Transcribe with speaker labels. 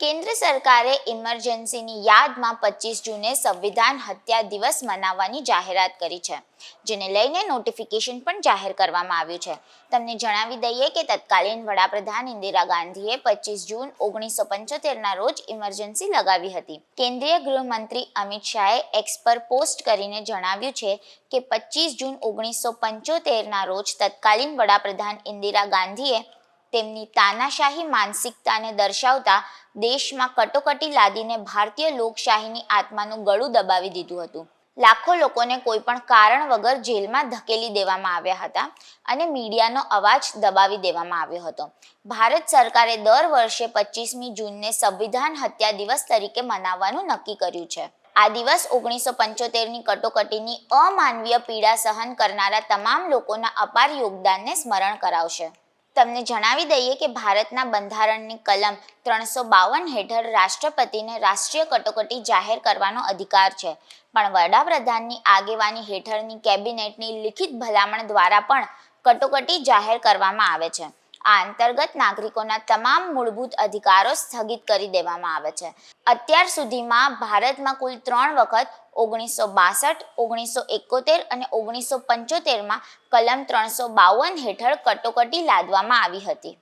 Speaker 1: કેન્દ્ર સરકારે ઇમરજન્સીની યાદમાં પચીસ જૂને સંવિધાન હત્યા દિવસ મનાવવાની જાહેરાત કરી છે, જેને લઈને નોટિફિકેશન પણ જાહેર કરવામાં આવ્યું છે. તમને જણાવી દઈએ કે તત્કાલીન વડાપ્રધાન ઇન્દિરા ગાંધીએ પચીસ જૂન ઓગણીસો પંચોતેરના રોજ ઇમરજન્સી લગાવી હતી. કેન્દ્રીય ગૃહમંત્રી અમિત શાહે એક્સ પર પોસ્ટ કરીને જણાવ્યું છે કે પચીસ જૂન ઓગણીસો પંચોતેરના રોજ તત્કાલીન વડાપ્રધાન ઇન્દિરા ગાંધીએ તેમની તાનાશાહી માનસિકતાને દર્શાવતા દેશમાં કટોકટી લાદીને ભારતીય લોકશાહીની આત્માનું ગળું દબાવી દીધું હતું. લાખો લોકોને કોઈ પણ કારણ વગર જેલમાં ધકેલી દેવામાં આવ્યા હતા અને મીડિયાનો અવાજ દબાવી દેવામાં આવ્યો હતો. ભારત સરકારે દર વર્ષે પચીસમી જૂનને સંવિધાન હત્યા દિવસ તરીકે મનાવવાનું નક્કી કર્યું છે. આ દિવસ ઓગણીસો પંચોતેરની કટોકટીની અમાનવીય પીડા સહન કરનારા તમામ લોકોના અપાર યોગદાનને સ્મરણ કરાવશે. તમને જણાવી દઈએ કે ભારતના બંધારણની કલમ ત્રણસો બાવન હેઠળ રાષ્ટ્રપતિને રાષ્ટ્રીય કટોકટી જાહેર કરવાનો અધિકાર છે. પણ વડાપ્રધાનની આગેવાની હેઠળની કેબિનેટની લિખિત ભલામણ દ્વારા પણ કટોકટી જાહેર કરવામાં આવે છે. આ અંતર્ગત નાગરિકોના તમામ મૂળભૂત અધિકારો સ્થગિત કરી દેવામાં આવે છે. અત્યાર સુધીમાં ભારતમાં કુલ ત્રણ વખત ઓગણીસો બાસઠ, ઓગણીસો એકોતેર અને ઓગણીસો પંચોતેરમાં કલમ ત્રણસો બાવન હેઠળ કટોકટી લાદવામાં આવી હતી.